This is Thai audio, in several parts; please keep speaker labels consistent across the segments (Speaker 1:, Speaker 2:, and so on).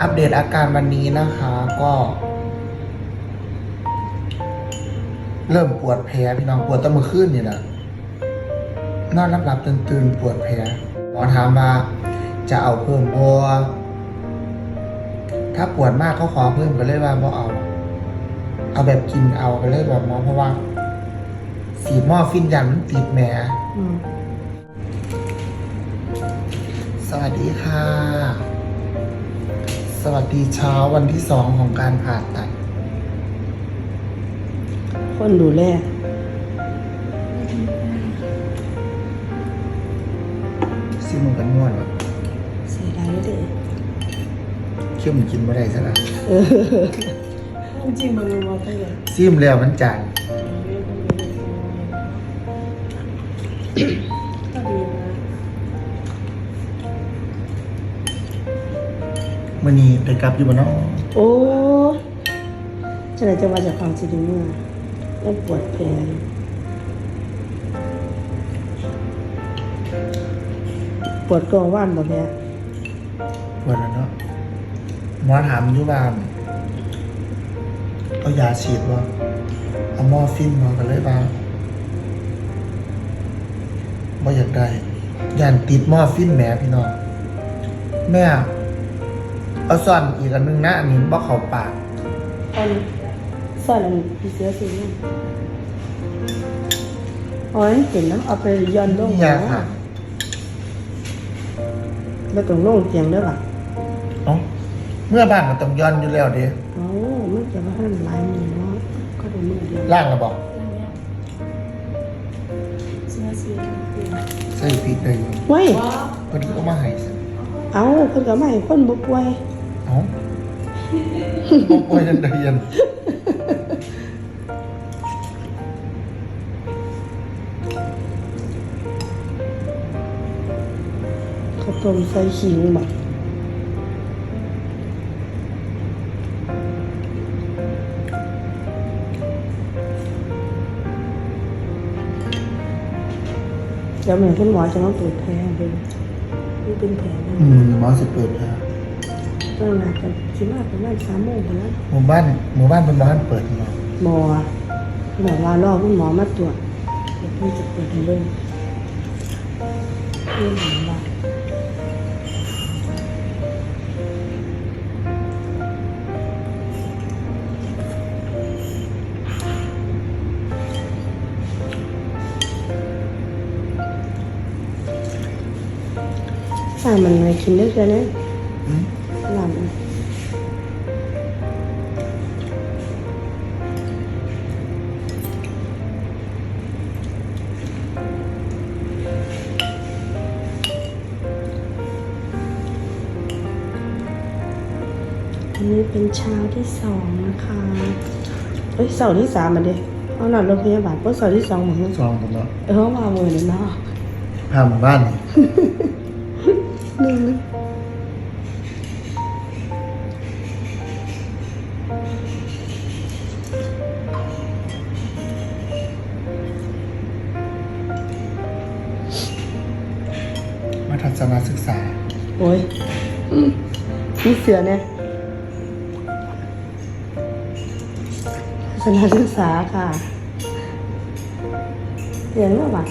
Speaker 1: อัปเดตอาการวันนี้นะคะก็ เริ่มปวดแผลพี่น้องปวดตั้งเมื่อคืนนี่แหละนอนหลับๆตื่นๆปวดแผลหมอถามว่าจะเอาเพิ่มบัวถ้าปวดมากก็ขอเพิ่มก็เลยว่าบ่เอา เอาแบบกินเอาก็เลยบอกหมอเพราะว่าสีดหม้อฟินยันมันติดแหม
Speaker 2: อืม
Speaker 1: สวัสดีค่ะส วัสดีเช้าวันที่สองของการผ่าตัด
Speaker 2: คนดูแล
Speaker 1: ซิมันกันนวดแบบ
Speaker 2: เสียดายเลย
Speaker 1: เข้มกินไม่ได้ซะละ
Speaker 2: เออจริงมันมาตั้งแต่
Speaker 1: ซิมแล้วมันจาน มื่อนี้ได้กลับอยู่บ้านเนาะ
Speaker 2: โอ้จะไหนจะมาจากความสิริเมื่อแล้วปวดแผลปวดกองว่านบ่แม่
Speaker 1: ปวดแล้วเนาะหมอถามอยู่ว่าเอายาฉีดว่าเอาหมอร์ฟินมากันเลยว่าบ่อยากได้ย่านติดหมอร์ฟินแหมพี่น้องแม่ เอาซ่อนอีกอันหนึงนะอันนี้บ่เข้าปาก
Speaker 2: ตอนสอนอันพี่เสือสิเนี่ยอ๋อเห็นนะเอาไปย้อนลง
Speaker 1: นี่ยาค่ะ
Speaker 2: แล้วตรงลงเตียงด้วยป่ะ
Speaker 1: เอ้าเมื่อบ้านมันต้องย้อนอยู่แล้วเด้
Speaker 2: โอ้มันจะว่าให้มันหลายมือเนาะก็เป็นมือเดียว
Speaker 1: ล่างระบอก
Speaker 2: เสื้อสี
Speaker 1: ใส่พริกได้อยู่
Speaker 2: เว้ย
Speaker 1: เพิ่นก็มาให้ซะ
Speaker 2: เอาเพิ่นก็มาให้คนบ่ป่วย
Speaker 1: เอ้าบ่ป่วยจังได๋ยัน
Speaker 2: ข้าวต้มใส่ขิงบักเดี๋ยวเหมือนคุณหมอจะต้องตรวจแผลเป็นนี่เป็นแผลนะ
Speaker 1: อืมหมอสิเปิดแล้ ว
Speaker 2: ต้องนัดกันคิดว่าประมาณสามโมงไปแล้ว
Speaker 1: หมู่บ้านหมู่บ้านเพิ่นบ่ทันเปิดเนาะ
Speaker 2: หมอหมอว่ารอคุณหมอมาตรวจเดี๋ยวเพิ่งจะเปิดให้เบิ่งเรื่องของว่าถ้ามันไม่กินได้แค่นั้น
Speaker 1: อืม
Speaker 2: หลับนะอันนี้เป็นเช้าที่สองนะคะเอ้ยเสาร์ที่สามมาเด้เอาหนอนโรงพยาบาลเพราะเสาร์ที่สองเหมือนกัน
Speaker 1: ซองผมเนาะ
Speaker 2: เออมาเมื่อนี้เนาะ
Speaker 1: พาหมู่บ้านนี่
Speaker 2: หนึ่งนะ
Speaker 1: ทัศนศึกษา
Speaker 2: โอ้ยอืมมีเสือเนี่ยศาสนาศึกษาค่ะเรียนว่าบัตร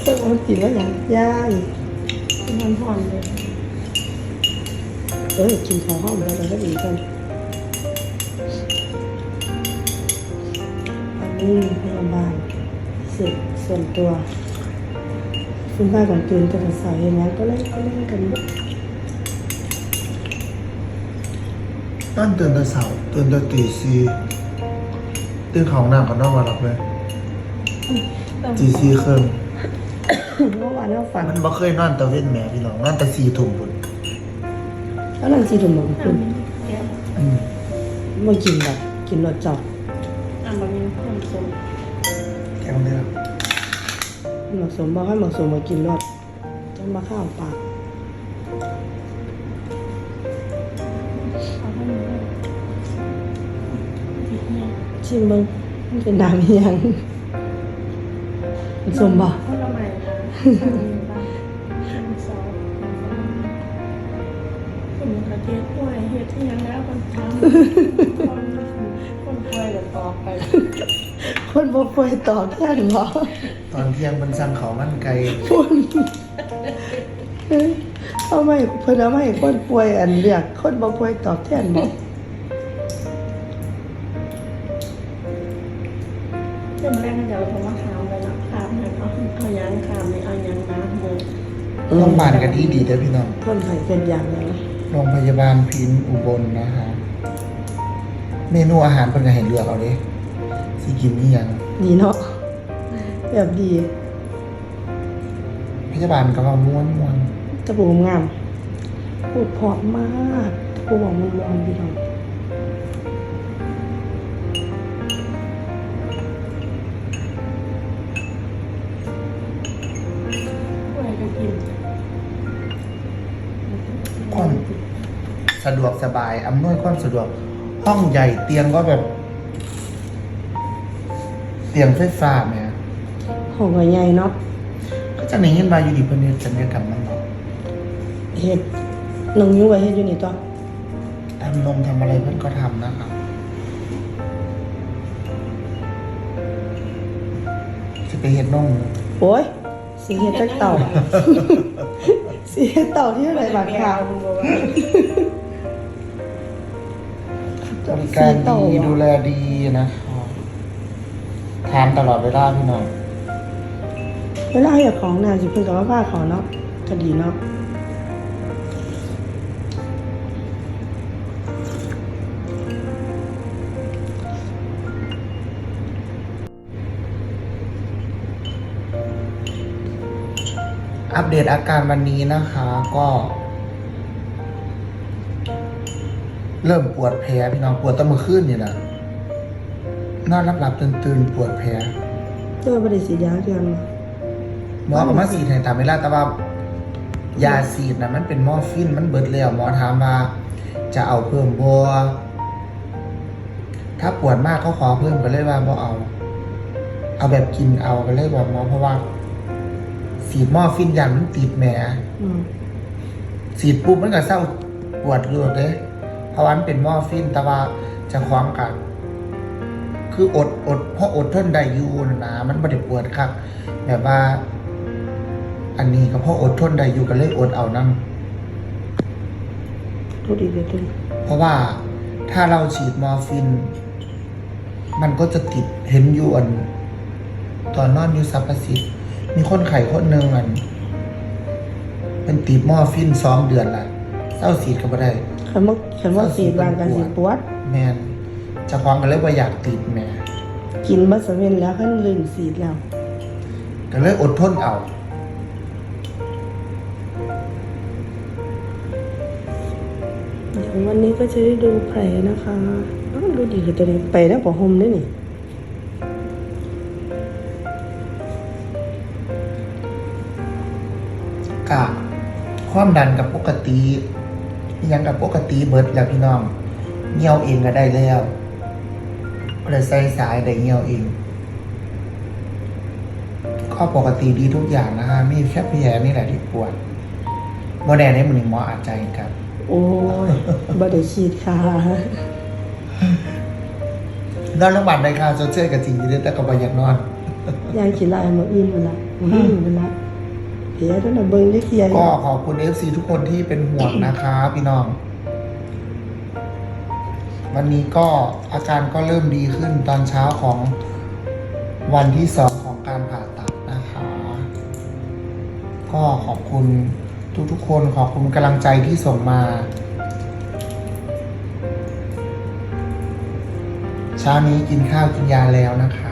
Speaker 2: เสื้อมันกินแล้วอย่างย่างมันผ่อนเลยเออกินของห้องแล้วเราก็ดีกันอันนี้พยาบาลเสร็จส่วนตัว คุณป้าก่อนตื่นจะใส่นะก็เล่นก็เล่นกันด้วย
Speaker 1: ตอนตื่นแต่เช้าตื่นแต่ตีสี่ตื่นเข้าห้องน้ำก็นอนมาหลับเลยตีสี่ครึ่ง
Speaker 2: เมื่อวานเราฝัน
Speaker 1: มันบ่เคยนอนตะเว้นแหม่พี่น้องนอนแต่4ทุ่มพุ่น
Speaker 2: แล้วนั่งซีถุงหมองคุณ
Speaker 1: อืม
Speaker 2: มากินแบบกินรสจัด
Speaker 3: อะมันมีความสม
Speaker 1: แกงเด้อ
Speaker 2: เหมาะสมบอกให้เหมาะสมมากินรสจะมาข้าวปากชิมเบิ้งมันเป็นน้ำอีหยังผสมบ่
Speaker 3: เพราะเราใหม่นะทำบ้านทำซอสคนกระเทียมป่วยเฮ็ดที่ยังแล้วคนทำคนคนป่วยก็ตอไป
Speaker 2: คนบ่ป่วยตอบแทนบ่
Speaker 1: ตอนเที่ยงมันสั่งเขาวมันไก่
Speaker 2: พูดเอาไม่เพิ่นเอาไม่คนป่วยอันเรียกคนบ่ป่วยตอบแทนบ่
Speaker 3: เริ่มแรกเดี๋ยวผมมาถามไปนะถามให้เขาเอายังถามไม่เอายังนะโม
Speaker 1: โรงพยาบาลกันดีดีๆเด้อพี่น้อง
Speaker 2: คนไข้เป็นอย่างแล้ว
Speaker 1: โรงพยาบาลพินอุบลนะคะ เมนูอาหารเพิ่นก็ให้เลือกเอาเด้ สิกินนี่ยัง
Speaker 2: นี่เนาะแบบดี
Speaker 1: พยาบาลก็ว่าม้วนม้วน
Speaker 2: ตะปูงามพูดเพราะมากตะปูบอกมันมอนพี่น้อง
Speaker 3: ป่วยก็กิน
Speaker 1: ความสะดวกสบายอำนวยความสะดวก ห้องใหญ่เตียงก็แบบ เตียงไฟฟ้าแหม่
Speaker 2: ห้องก็ใหญ่เนาะ
Speaker 1: ก็จะในเห็นมาอยู่ดีเพิ่นเฮ็ดศัลยกรรมมันเนาะ
Speaker 2: เฮ็ดน้องนิ้วไว้เฮ็ดอยู่นี่ตัว
Speaker 1: ทำนมทำอะไรเพิ่นก็ทำนะครับจะไปเฮ็ดนม
Speaker 2: โอ้ยสิเฮ็ดจักเต่าสิเฮ็ดเต่าที่ไหนบาดขาว
Speaker 3: คุณบอกว่า
Speaker 1: บริการดีดูแลดีนะครับ ทานตลอดเวลาพี่น้อง
Speaker 2: เวลาอยากของน่ะสิเพิ่นก็มาพาเขาเนาะก็ดีเนาะ
Speaker 1: อัปเดตอาการวันนี้นะคะก็ เริ่มปวดแผลพี่น้องปวดตั้งเมื่อคืนนี่แหละ นอนหลับๆตื่นๆปวดแผล
Speaker 2: เจอบ่ได้สิยาเดือน
Speaker 1: หมอก็มาสีดให้ตามเวลาแต่ว่ายาสีดนะมันเป็นมอร์ฟินมันเบิดแล้วหมอถามว่า จะเอาเพิ่มบัวถ้าปวดมากก็ขอเพิ่มก็เลยว่าบ่เอา เอาแบบกินเอาก็เลยบอกหมอเพราะว่า สีดมอร์ฟินยันมันติดแหม
Speaker 2: อืม
Speaker 1: สีดปุ๊บมันก็เศร้าปวดเรืองเลยเพราะว่ามันเป็นมอร์ฟินแต่ว่าจะความกัน คืออดอดเพราะอดทนได้อยู่นะนะมันไม่ได้ปวดครับแบบว่า อันนี้ก็เพราะอดทนได้อยู่ก็เลยอดเอานั่
Speaker 2: ดูดีเด้อตึง
Speaker 1: เพราะว่าถ้าเราฉีดมอร์ฟิน มันก็จะติดเห็นอยู่อันตอนนอนอยู่ซับประสิทธิ์มีคนไข้คนหนึ่งอันเป็นติดมอร์ฟินสองเดือนละเศร้าสีดก็ไม่ได้
Speaker 2: คันบ่คันว่าสีดวางกันสิปวด
Speaker 1: แมนเจะความกันเลยว่าอยากติดแหม่
Speaker 2: กินบัสเวนแล้วคันลืมสีดแล้ว
Speaker 1: ก็เลยอดทนเอา
Speaker 2: เดี๋ยววันนี้ก็จะได้ดูแผลนะคะอ้าวดูดีกับตัวนี้ไปแล้วปะห่มด้วยนี่
Speaker 1: กะความดันกับปกติอิหยังกับปกติเบิดแล้วพี่น้องเงี่ยวเองก็ได้แล้ว ก็เลยใส่สายได้เงี่ยวเองก็ปกติดีทุกอย่างนะฮะมีแค่แผลนี่แหละที่ปวดโมแดนให้มันหมออาจใจครับ
Speaker 2: โอ้ยบ่ได้ฉีดค่ะ
Speaker 1: นอนโรงพยาบาลในคาโซเชียลกับจริงอยู่เลยแต่ก็บ่อยากนอน
Speaker 2: ยางขีดลายมาอื่นหมดละมาอื่นหมดละเดี๋ยวนั่นน่ะเบิ่งได้เคลียร์
Speaker 1: ก็ขอบคุณ FC ทุกคนที่เป็นห่วงนะคะพี่น้อง วันนี้ก็อาการก็เริ่มดีขึ้นตอนเช้าของวันที่สองของการผ่าตัดนะคะ ก็ขอบคุณทุกๆคนขอบคุณกำลังใจที่ส่งมา เช้านี้กินข้าวกินยาแล้วนะคะ